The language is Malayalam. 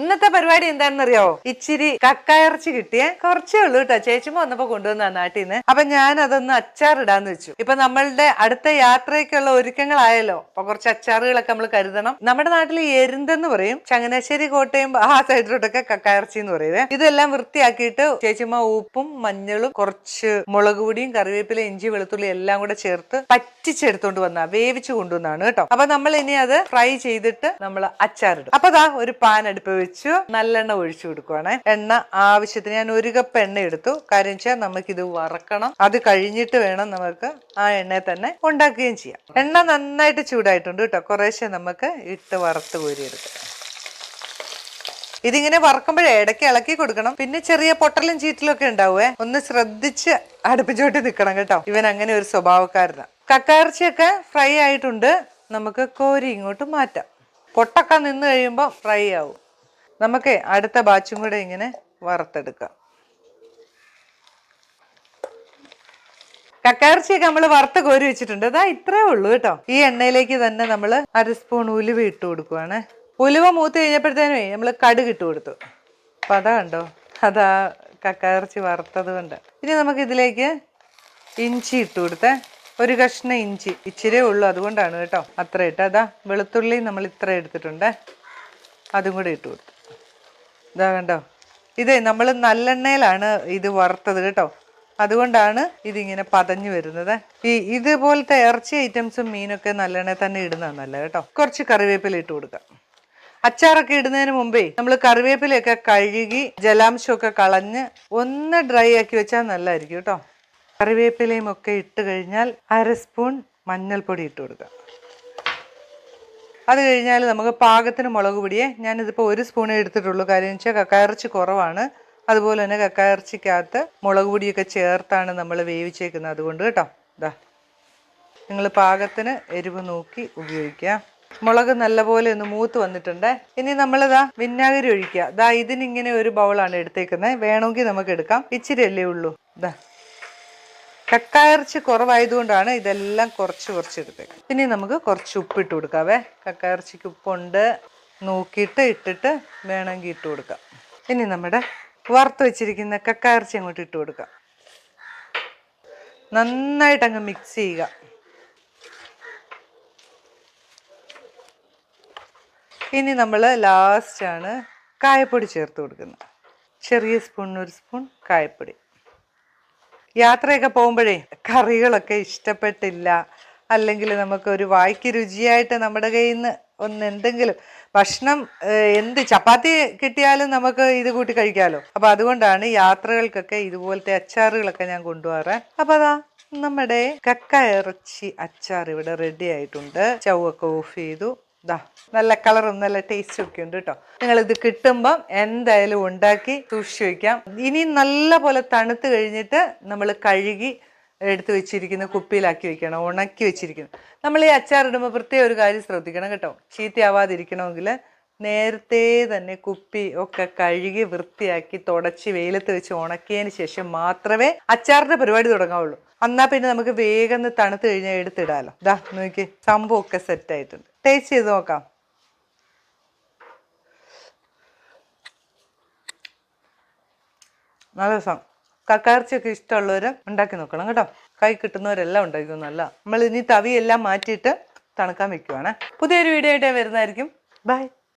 ഇന്നത്തെ പരിപാടി എന്താണെന്നറിയോ? ഇച്ചിരി കക്കയർച്ചി കിട്ടിയ. കുറച്ചേ ഉള്ളൂ കേട്ടോ ചേച്ചിമ്മ വന്നപ്പോ കൊണ്ടുവന്ന നാട്ടിൽ നിന്ന് അപ്പൊ ഞാൻ അതൊന്ന് അച്ചാറിടാന്ന് വെച്ചു. ഇപ്പൊ നമ്മളുടെ അടുത്ത യാത്രയ്ക്കുള്ള ഒരുക്കങ്ങളായല്ലോ. അപ്പൊ കുറച്ച് അച്ചാറുകളൊക്കെ നമ്മൾ കരുതണം. നമ്മുടെ നാട്ടിൽ എരുന്തെന്ന് പറയും. ചങ്ങനാശ്ശേരി കോട്ടയം ആ സൈഡിലോട്ടൊക്കെ കക്കയിറച്ചി എന്ന് പറയുന്നത് ഇതെല്ലാം വൃത്തിയാക്കിയിട്ട് ചേച്ചിമ്മ ഉപ്പും മഞ്ഞളും കുറച്ച് മുളക് പൊടിയും കറിവേപ്പില ഇഞ്ചി വെളുത്തുള്ളി എല്ലാം കൂടെ ചേർത്ത് പറ്റിച്ചെടുത്തോണ്ട് വന്ന. വേവിച്ച് കൊണ്ടുവന്നാണ് കേട്ടോ അപ്പൊ നമ്മൾ ഇനി അത് ഫ്രൈ ചെയ്തിട്ട് നമ്മൾ അച്ചാറിടും. അപ്പൊ ദാ ഒരു പാൻ അടുപ്പ് വെച്ചു നല്ലെണ്ണ ഒഴിച്ചു കൊടുക്കുവാണേ. എണ്ണ ആവശ്യത്തിന് ഞാൻ ഒരു കപ്പ് എണ്ണ എടുത്തു. കാര്യം വെച്ചാൽ ഇത് വറക്കണം. അത് കഴിഞ്ഞിട്ട് വേണം നമുക്ക് ആ എണ്ണയെ തന്നെ ഉണ്ടാക്കുകയും ചെയ്യാം. എണ്ണ നന്നായിട്ട് ചൂടായിട്ടുണ്ട് കേട്ടോ. കുറേശ്ശെ നമുക്ക് ഇട്ട് വറുത്ത് കോരിയെടുക്കാം ഇതിങ്ങനെ വറക്കുമ്പോഴേ ഇടയ്ക്ക് ഇളക്കി കൊടുക്കണം. പിന്നെ ചെറിയ പൊട്ടലും ചീറ്റലും ഒക്കെ ഉണ്ടാവുമേ ഒന്ന് ശ്രദ്ധിച്ച് അടുപ്പിച്ചോട്ട് നിൽക്കണം കേട്ടോ. ഇവൻ അങ്ങനെ ഒരു സ്വഭാവക്കാരനാണ് കക്കാർച്ചയൊക്കെ ഫ്രൈ ആയിട്ടുണ്ട്. നമുക്ക് കോരി ഇങ്ങോട്ട് മാറ്റാം. പൊട്ടൊക്കെ നിന്ന് കഴിയുമ്പോൾ ഫ്രൈ ആവും. നമുക്ക് അടുത്ത ബാച്ചും കൂടെ ഇങ്ങനെ വറുത്തെടുക്കാം. കക്കയിറച്ചിയൊക്കെ നമ്മൾ വറുത്ത് കോരി വെച്ചിട്ടുണ്ട്. അതാ ഇത്രേ ഉള്ളൂ കേട്ടോ. ഈ എണ്ണയിലേക്ക് തന്നെ നമ്മൾ അര സ്പൂൺ ഉലുവ ഇട്ട് കൊടുക്കുവാണ്. ഉലുവ മൂത്ത് കഴിഞ്ഞപ്പോഴത്തേനേ നമ്മൾ കടുക് ഇട്ട് കൊടുത്തു. അപ്പൊ അതാ കണ്ടോ? അതാ കക്കയിറച്ചി വറുത്തത് കൊണ്ട്. ഇനി നമുക്ക് ഇതിലേക്ക് ഇഞ്ചി ഇട്ട് കൊടുത്തേ. ഒരു കഷ്ണം ഇഞ്ചി. ഇച്ചിരേ ഉള്ളൂ അതുകൊണ്ടാണ് കേട്ടോ. അത്ര ഇട്ട് അതാ വെളുത്തുള്ളി നമ്മൾ ഇത്ര എടുത്തിട്ടുണ്ട്. അതും കൂടെ ഇട്ട് കൊടുത്തു. ഇതാ കണ്ടോ? ഇതേ നമ്മൾ നല്ലെണ്ണയിലാണ് ഇത് വറുത്തത് കേട്ടോ. അതുകൊണ്ടാണ് ഇതിങ്ങനെ പതഞ്ഞു വരുന്നത്. ഈ ഇതുപോലത്തെ ഇറച്ചി ഐറ്റംസും മീനൊക്കെ നല്ലെണ്ണയിൽ തന്നെ ഇടുന്നതാണ് നല്ലത് കേട്ടോ. കുറച്ച് കറിവേപ്പില ഇട്ട് കൊടുക്കാം. അച്ചാറൊക്കെ ഇടുന്നതിന് മുമ്പേ നമ്മൾ കറിവേപ്പിലയൊക്കെ കഴുകി ജലാംശമൊക്കെ കളഞ്ഞ് ഒന്ന് ഡ്രൈ ആക്കി വെച്ചാൽ നല്ലതായിരിക്കും കേട്ടോ. കറിവേപ്പിലയും ഒക്കെ ഇട്ട് കഴിഞ്ഞാൽ അര സ്പൂൺ മഞ്ഞൾപ്പൊടി ഇട്ട് കൊടുക്കാം. അത് കഴിഞ്ഞാൽ നമുക്ക് പാകത്തിന് മുളക് പൊടിയെ ഞാനിതിപ്പോൾ ഒരു സ്പൂണേ എടുത്തിട്ടുള്ളൂ. കാര്യം വെച്ചാൽ കക്കായിറച്ചി കുറവാണ്. അതുപോലെ തന്നെ കക്കായിറച്ചിക്കകത്ത് മുളക് പൊടിയൊക്കെ ചേർത്താണ് നമ്മൾ വേവിച്ചേക്കുന്നത്. അതുകൊണ്ട് കേട്ടോ. ഇതാ നിങ്ങൾ പാകത്തിന് എരിവ് നോക്കി ഉപയോഗിക്കുക. മുളക് നല്ലപോലെ ഒന്ന് മൂത്ത് വന്നിട്ടുണ്ട്. ഇനി നമ്മളിതാ വിനാഗിരി ഒഴിക്കുക. ദാ ഇതിനിങ്ങനെ ഒരു ബൗളാണ് എടുത്തേക്കുന്നത് വേണമെങ്കിൽ നമുക്ക് എടുക്കാം. ഇച്ചിരി അല്ലേ ഉള്ളൂ. ഇതാ കക്കായിറച്ചി കുറവായതുകൊണ്ടാണ് ഇതെല്ലാം കുറച്ച് കുറച്ച് എടുത്തേക്ക് ഇനി നമുക്ക് കുറച്ച് ഉപ്പിട്ട് കൊടുക്കാവേ. കക്കായിറച്ചിക്ക് ഉപ്പുണ്ട്. നോക്കിയിട്ട് ഇട്ടിട്ട് വേണമെങ്കിൽ ഇട്ട് കൊടുക്കാം. ഇനി നമ്മുടെ വറുത്ത് വെച്ചിരിക്കുന്ന കക്കായിറച്ചി അങ്ങോട്ട് ഇട്ട് കൊടുക്കാം. നന്നായിട്ട് അങ്ങ് മിക്സ് ചെയ്യുക. ഇനി നമ്മൾ ലാസ്റ്റാണ് കായപ്പൊടി ചേർത്ത് കൊടുക്കുന്നത്. ചെറിയ സ്പൂണിന് ഒരു സ്പൂൺ കായപ്പൊടി. യാത്രയൊക്കെ പോകുമ്പോഴേ കറികളൊക്കെ ഇഷ്ടപ്പെട്ടില്ല. അല്ലെങ്കിൽ നമുക്ക് ഒരു വായ്ക്ക് രുചിയായിട്ട് നമ്മുടെ കയ്യിൽ നിന്ന് ഒന്ന് എന്തെങ്കിലും ഭക്ഷണം എന്ത് ചപ്പാത്തി കിട്ടിയാലും നമുക്ക് ഇത് കൂട്ടി കഴിക്കാമല്ലോ അപ്പൊ അതുകൊണ്ടാണ് യാത്രകൾക്കൊക്കെ ഇതുപോലത്തെ അച്ചാറുകളൊക്കെ ഞാൻ കൊണ്ടുപോകാറ്. അപ്പൊ അതാ നമ്മുടെ കക്ക ഇറച്ചി അച്ചാർ ഇവിടെ റെഡി ആയിട്ടുണ്ട്. ചവൊക്കെ ഓഫ് ചെയ്തു. ദാ നല്ല കളറും നല്ല ടേസ്റ്റും ഒക്കെ ഉണ്ട് കേട്ടോ നിങ്ങൾ ഇത് കിട്ടുമ്പം എന്തായാലും ഉണ്ടാക്കി സൂക്ഷിച്ചു വയ്ക്കാം ഇനി നല്ല പോലെ തണുത്ത് കഴിഞ്ഞിട്ട് നമ്മൾ കഴുകി എടുത്ത് വെച്ചിരിക്കുന്ന കുപ്പിയിലാക്കി വെക്കണം ഉണക്കി വെച്ചിരിക്കണം. നമ്മൾ ഈ അച്ചാർ ഇടുമ്പോൾ പ്രത്യേക ഒരു കാര്യം ശ്രദ്ധിക്കണം കേട്ടോ. ചീത്തയാവാതിരിക്കണമെങ്കിൽ നേരത്തെ തന്നെ കുപ്പി ഒക്കെ കഴുകി വൃത്തിയാക്കി തുടച്ച് വെയിലത്ത് വെച്ച് ഉണക്കിയതിന് ശേഷം മാത്രമേ അച്ചാറിന്റെ പരിപാടി തുടങ്ങാവുള്ളൂ. എന്നാൽ പിന്നെ നമുക്ക് വേഗം തണുത്ത് കഴിഞ്ഞാൽ എടുത്തിടാലോ. ദാ നോക്കി സംഭവമൊക്കെ സെറ്റ് ആയിട്ടുണ്ട്. ടേസ്റ്റ് ചെയ്ത് നോക്കാം. നല്ല രസം. കക്കാർച്ചിയൊക്കെ ഇഷ്ടമുള്ളവർ ഉണ്ടാക്കി നോക്കണം കേട്ടോ. കൈ കിട്ടുന്നവരെല്ലാം ഉണ്ടാക്കി നല്ല. നമ്മൾ ഇനി തവിയെല്ലാം മാറ്റിയിട്ട് തണുക്കാൻ വെക്കുവാണ്. പുതിയൊരു വീഡിയോ ആയിട്ട് വരുന്നതായിരിക്കും. ബൈ